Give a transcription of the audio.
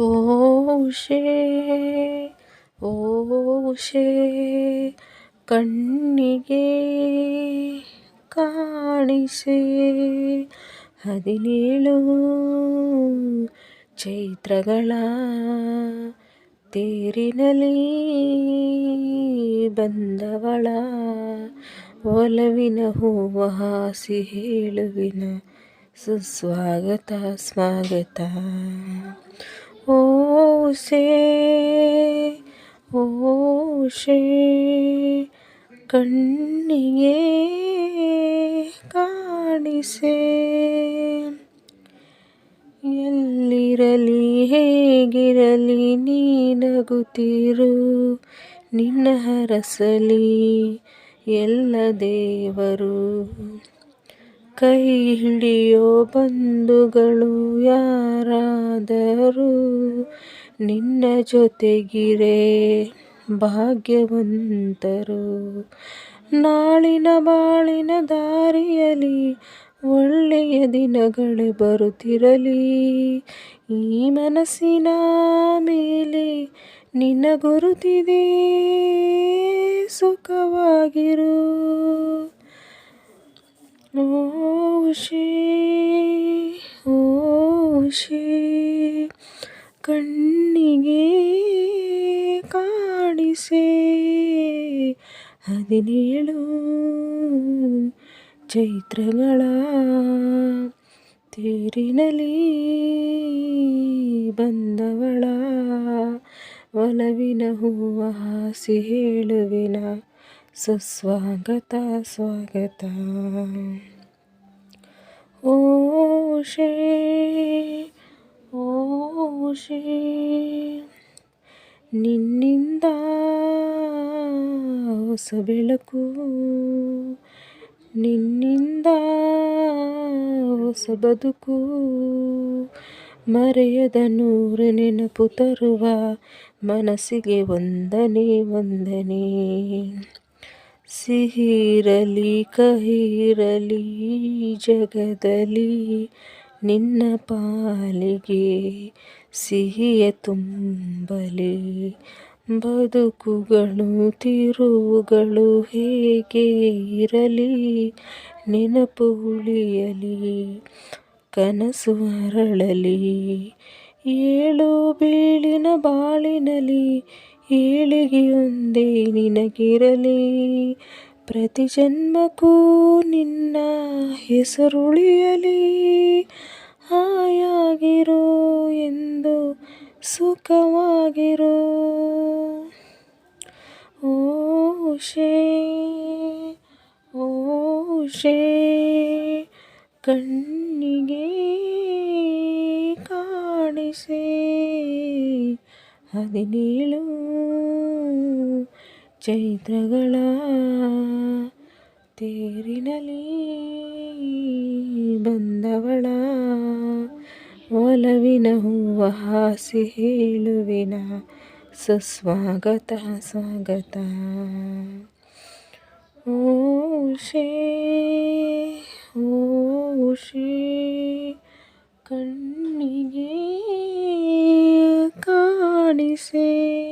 ಓಷೆ ಓ ಉಷೆ ಕಣ್ಣಿಗೆ ಕಾಣಿಸೆ. ಹದಿನೇಳು ಚೈತ್ರಗಳ ತೇರಿನಲ್ಲಿ ಬಂದವಳ ಒಲವಿನ ಹೂವ ಹಾಸಿ ಹೇಳುವಿನ ಸುಸ್ವಾಗತ, ಸ್ವಾಗತ. ಓಸೆ ಓಷೆ ಕಣ್ಣಿಗೆ ಕಾಣಿಸೆ. ಎಲ್ಲಿರಲಿ, ಹೇಗಿರಲಿ ನೀನಗುತ್ತಿರು ನಿನ್ನ ಹರಸಲಿ ಎಲ್ಲ ದೇವರು. ಕೈ ಹಿಡಿಯೋ ಬಂಧುಗಳು ಯಾರಾದರೂ ನಿನ್ನ ಜೊತೆಗಿರೆ ಭಾಗ್ಯವಂತರು. ನಾಳಿನ ಬಾಳಿನ ದಾರಿಯಲಿ ಒಳ್ಳೆಯ ದಿನಗಳು ಬರುತ್ತಿರಲಿ. ಈ ಮನಸ್ಸಿನ ಮೇಲೆ ನಿನ್ನ ಗುರುತಿದೆ. ಸುಖವಾಗಿರು. ಓ ಓಷೇ ಕಣ್ಣಿಗೆ ಕಾಣಿಸೆ? ಹದಿನೇಳು ಚೈತ್ರಗಳ ತೇರಿನಲಿ ಬಂದವಳ ಒಲವಿನ ಹೂವ ಹಾಸಿ ಹೇಳುವಿನ ಸುಸ್ವಾಗತ ಸ್ವಾಗತ. ಓಷೇ ಓಷೇ ನಿನ್ನಿಂದ ಹೊಸ ಬೆಳಕು, ನಿನ್ನಿಂದ ಹೊಸ ಬದುಕು, ಮರೆಯದ ನೂರು ನೆನಪು ತರುವ ಮನಸ್ಸಿಗೆ ವಂದನೆ ವಂದನೆ. ಸಿಹಿರಲಿ ಕಹಿರಲಿ ಜಗದಲ್ಲಿ ನಿನ್ನ ಪಾಲಿಗೆ ಸಿಹಿಯ ತುಂಬಲಿ. ಬದುಕುಗಳು, ತಿರುವುಗಳು ಹೇಗೆ ಇರಲಿ? ನೆನಪು ಉಳಿಯಲಿ, ಕನಸು ಅರಳಲಿ. ಏಳು ಬೀಳಿನ ಬಾಳಿನಲಿ ಏಳಿಗೆಯೊಂದೇ ನಿನಗಿರಲಿ. ಪ್ರತಿ ಜನ್ಮಕ್ಕೂ ನಿನ್ನ ಹೆಸರುಳಿಯಲಿ. ಹಾಯಾಗಿರೋ ಎಂದು ಸುಖವಾಗಿರೋ. ಓಷೇ ಓಷೇ ಕಣ್ಣಿಗೆ ಕಾಣಿಸೆ. ಹದಿನೇಳು ಚೈತ್ರಗಳ ತೇರಿನಲ್ಲಿ ಬಂದವಳ ಒಲವಿನ ಹೂವ ಹಾಸಿ ಹೇಳುವಿನ ಸುಸ್ವಾಗತ ಸ್ವಾಗತ. ಓಷೇ ಓಷೇ ಕಣ್ಣಿಗೆ ಕಾಣಿಸೆ.